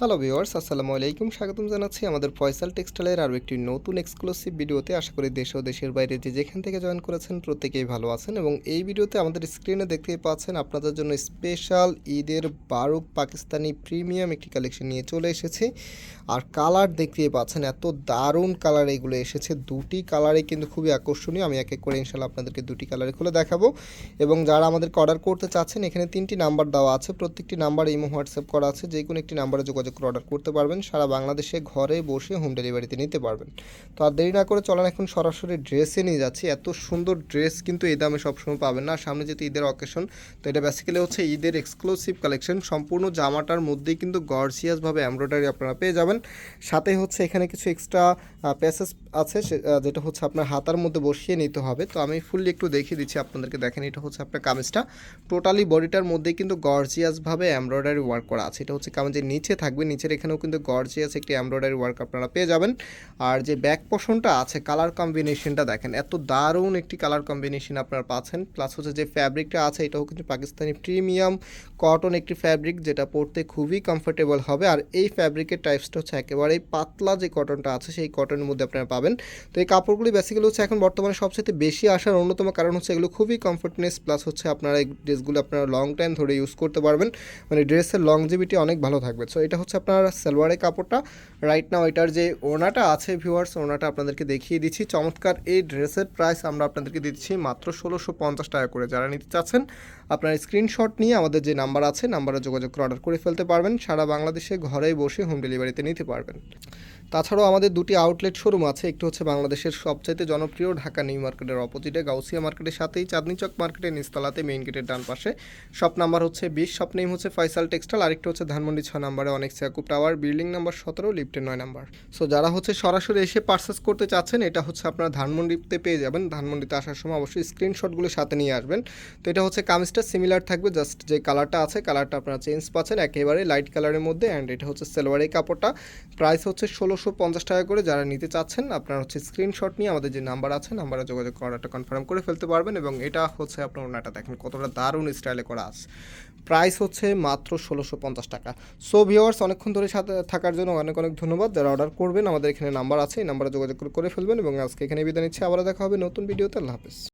Hello viewers আসসালামু আলাইকুম। স্বাগতম জানাচ্ছি আমাদের ফয়সাল টেক্সটাইলের আরও একটি নতুন এক্সক্লুসিভ ভিডিওতে। আশা করি দেশ ও দেশের বাইরে যে যেখান থেকে জয়েন করেছেন প্রত্যেকেই ভালো আছেন এবং এই ভিডিওতে আমাদের স্ক্রিনে দেখতে পাচ্ছেন আপনাদের জন্য স্পেশাল ঈদের বারুক পাকিস্তানি প্রিমিয়াম একটি কালেকশন নিয়ে চলে এসেছি। আর কালার দেখতে পাচ্ছেন, এত দারুণ কালার এগুলো এসেছে। দুটি কালারে কিন্তু খুবই আকর্ষণীয়। আমি এক এক করে ইনশাল্লাহ আপনাদেরকে দুটি কালারে খুলে দেখাবো। এবং যারা আমাদেরকে অর্ডার করতে চাচ্ছেন, এখানে তিনটি নাম্বার দেওয়া আছে। প্রত্যেকটি নাম্বার ইমো হোয়াটসঅ্যাপ করা আছে। যে কোনো একটি নাম্বারে যোগাযোগ করে অর্ডার করতে পারবেন, সারা বাংলাদেশে ঘরে বসে হোম ডেলিভারিতে নিতে পারবেন। তো আর দেরি না করে চলেন এখন সরাসরি ড্রেসে নিয়ে যাচ্ছি। এত সুন্দর ড্রেস কিন্তু এই দামে সবসময় পাবেন না। সামনে যেহেতু ঈদের অকেশন তো এটা বেসিক্যালি হচ্ছে ঈদের এক্সক্লুসিভ কালেকশন সম্পূর্ণ জামাটার মধ্যেই কিন্তু গর্জিয়াসভাবে এমব্রয়ডারি আপনারা পেয়ে যাবেন। সাথে হচ্ছে এখানে কিছু এক্সট্রা প্যাসেজ আছে যেটা হচ্ছে আপনার হাতার মধ্যে বসিয়ে নিতে হবে। তো আমি ফুললি একটু দেখিয়ে দিচ্ছি আপনাদেরকে। দেখেন, এটা হচ্ছে আপনার কামিজটা। টোটালি বডিটার মধ্যে কিন্তু গর্জিয়াসভাবে এমব্রয়ডারি ওয়ার্ক করা আছে। এটা হচ্ছে কামিজের নিচে থাকবে। নিচের এখানেও কিন্তু গর্জিয়াস একটি এমব্রয়ডারি ওয়ার্ক আপনারা পেয়ে যাবেন। আর যে ব্যাক পোর্শনটা আছে কালার কম্বিনেশনটা দেখেন, এত দারুণ একটি কালার কম্বিনেশন আপনারা পাচ্ছেন। প্লাস হচ্ছে যে ফ্যাব্রিকটা আছে, এটাও কিন্তু পাকিস্তানি প্রিমিয়াম কটন একটি ফ্যাব্রিক যেটা পরতে খুবই কমফোর্টেবল হবে। আর এই ফ্যাব্রিকের টাইপসটা হচ্ছে একেবারেই পাতলা যে কটনটা আছে, সেই কটনের মধ্যে আপনারা পাবেন। তো এই কাপড়গুলি বেসিক্যালি হচ্ছে এখন বর্তমানে সবচেয়ে বেশি আসার অন্যতম কারণ হচ্ছে এগুলো খুবই কমফোর্টনেস প্লাস হচ্ছে আপনারা এই ড্রেসগুলো আপনারা লং টাইম ধরে ইউজ করতে পারবেন। মানে ড্রেসের লংজিভিটি অনেক ভালো থাকবে। সো এটা হচ্ছে আপনার সালোয়ারের কাপড়টা। রাইট নাও এটার যে ওনাটা আছে ভিউয়ার্স ওনাটা আপনাদেরকে দেখিয়ে দিচ্ছি। চমৎকার এই ড্রেসের প্রাইস আমরা আপনাদেরকে দিচ্ছি মাত্র ষোলোশো পঞ্চাশ টাকা করে। যারা নিতে চাচ্ছেন, আপনার স্ক্রিনশট নিয়ে আমাদের যে নাম্বার আছে নাম্বারে যোগাযোগ করে অর্ডার করে ফেলতে পারবেন। সারা বাংলাদেশে ঘরেই বসে হোম ডেলিভারিতে নিতে পারবেন। তাছাড়াও আমাদের দুটি আউটলেট শোরুম আছে, একটি হচ্ছে বাংলাদেশের সবচাইতে জনপ্রিয় ঢাকা নিউ মার্কেটের অপোজিটে গাউসিয়া মার্কেটের সাথেই চাঁদনি চক মার্কেটের নিচতলাতে মেইন গেটের ডান পাশে। শপ নাম্বার হচ্ছে বিশ শপ নেম হচ্ছে ফয়সাল টেক্সটাইল আরেকটা হচ্ছে ধানমন্ডি ছ নাম্বারে অনেক সিয়াকুব টাওয়ার বিল্ডিং নাম্বার সতেরো লিফটের নয় নাম্বার সো যারা হচ্ছে সরাসরি এসে পার্সেস করতে চাচ্ছেন, এটা হচ্ছে আপনারা ধানমন্ডিতে পেয়ে যাবেন। ধানমন্ডিতে আসার সময় অবশ্যই স্ক্রিনশটগুলো সাথে নিয়ে আসবেন। তো, এটা হচ্ছে কামিজটা সিমিলার থাকবে জাস্ট যে কালারটা আছে কালারটা আপনারা চেঞ্জ পাচ্ছেন। একেবারে লাইট কালারের মধ্যে অ্যান্ড এটা হচ্ছে সেলোয়ারের কাপড়টা। প্রাইস হচ্ছে ষোলোশো পঞ্চাশ টাকা করে যারা নিতে চাচ্ছেন, আপনারা হচ্ছে স্ক্রিনশট নিয়ে আমাদের যে নাম্বার আছে নাম্বারে যোগাযোগ করাটা কনফার্ম করে ফেলতে পারবেন এবং এটা হচ্ছে আপনার ওনাটা। দেখেন কতটা দারুণ স্টাইলে করা আছে। প্রাইস হচ্ছে মাত্র ষোলোশো পঞ্চাশ টাকা। সো ভিওয়ার্স অনেকক্ষণ ধরে সাথে থাকার জন্য অনেক অনেক ধন্যবাদ। যারা অর্ডার করবেন, আমাদের এখানে নাম্বার আছে, এই নাম্বারে যোগাযোগ করে- ফেলবেন এবং আজকে এখানে বিদায় নিচ্ছি। আবার দেখা হবে নতুন ভিডিওতে আল্লাহ হাফেজ।